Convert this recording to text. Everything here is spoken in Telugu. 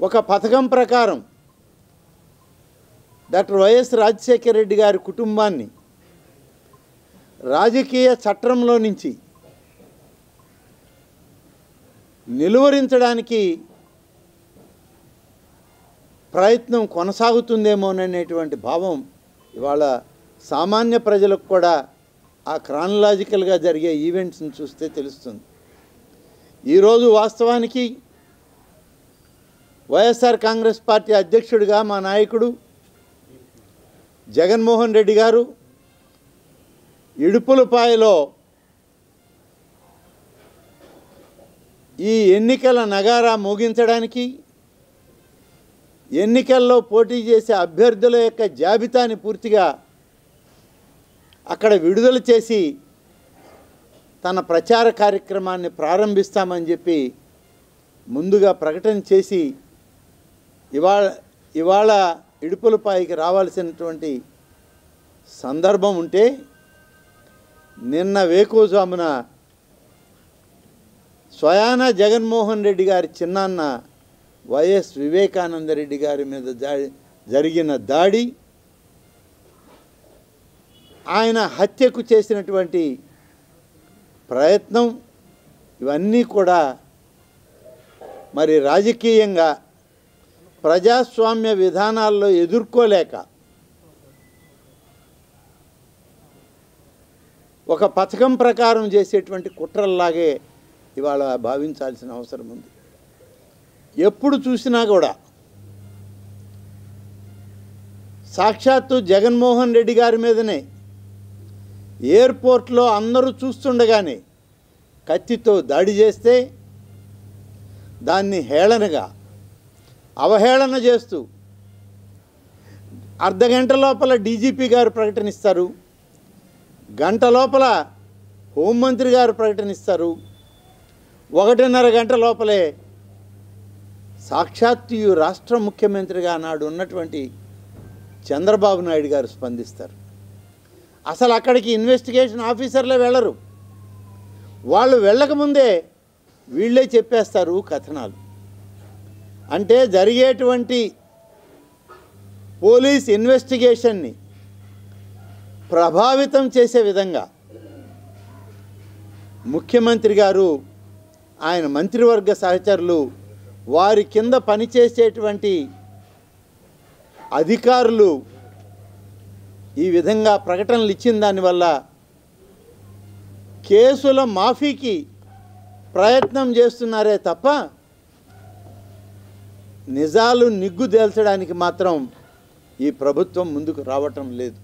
ఒక పథకం ప్రకారం డాక్టర్ వైఎస్ రాజశేఖర రెడ్డి గారి కుటుంబాన్ని రాజకీయ చట్టంలో నుంచి నిలువరించడానికి ప్రయత్నం కొనసాగుతుందేమోననేటువంటి భావం ఇవాళ సామాన్య ప్రజలకు కూడా ఆ క్రానలాజికల్గా జరిగే ఈవెంట్స్ని చూస్తే తెలుస్తుంది. ఈరోజు వాస్తవానికి వైఎస్ఆర్ కాంగ్రెస్ పార్టీ అధ్యక్షుడిగా మా నాయకుడు జగన్మోహన్ రెడ్డి గారు ఇడుపులపాయలో ఈ ఎన్నికల నగారా మోగించడానికి ఎన్నికల్లో పోటీ చేసే అభ్యర్థుల యొక్క జాబితాని పూర్తిగా అక్కడ విడుదల చేసి తన ప్రచార కార్యక్రమాన్ని ప్రారంభిస్తామని చెప్పి ముందుగా ప్రకటన చేసి ఇవాళ ఇవాళ ఇడుపులపాయికి రావాల్సినటువంటి సందర్భం ఉంటే నిన్న వేకోజామున స్వయాన జగన్మోహన్ రెడ్డి గారి చిన్నాన్న వైఎస్ వివేకానంద రెడ్డి గారి మీద జరిగిన దాడి ఆయన హత్యకు చేసినటువంటి ప్రయత్నం ఇవన్నీ కూడా మరి రాజకీయంగా ప్రజాస్వామ్య విధానాల్లో ఎదుర్కోలేక ఒక పథకం ప్రకారం చేసేటువంటి కుట్రల్లాగే ఇవాళ భావించాల్సిన అవసరం ఉంది. ఎప్పుడు చూసినా కూడా సాక్షాత్తు జగన్మోహన్ రెడ్డి గారి మీదనే ఎయిర్పోర్ట్లో అందరూ చూస్తుండగానే కత్తితో దాడి చేస్తే దాన్ని హేళనగా అవహేళన చేస్తూ అర్ధ గంట లోపల డీజీపీ గారు ప్రకటనిస్తారు గంట లోపల హోంమంత్రి గారు ప్రకటనిస్తారు ఒకటిన్నర గంట లోపలే సాక్షాత్తు రాష్ట్ర ముఖ్యమంత్రిగా నాడు ఉన్నటువంటి చంద్రబాబు నాయుడు గారు స్పందిస్తారు. అసలు అక్కడికి ఇన్వెస్టిగేషన్ ఆఫీసర్లే వెళ్ళరు. వాళ్ళు వెళ్ళకముందే వీళ్ళే చెప్పేస్తారు కథనాలు. అంటే జరిగేటువంటి పోలీస్ ఇన్వెస్టిగేషన్ని ప్రభావితం చేసే విధంగా ముఖ్యమంత్రి గారు ఆయన మంత్రివర్గ సహచరులు వారి కింద పనిచేసేటువంటి అధికారులు ఈ విధంగా ప్రకటనలు ఇచ్చిన దానివల్ల కేసుల మాఫీకి ప్రయత్నం చేస్తున్నారే తప్ప నిజాలు నిగ్గు తేల్చడానికి మాత్రం ఈ ప్రభుత్వం ముందుకు రావటం లేదు.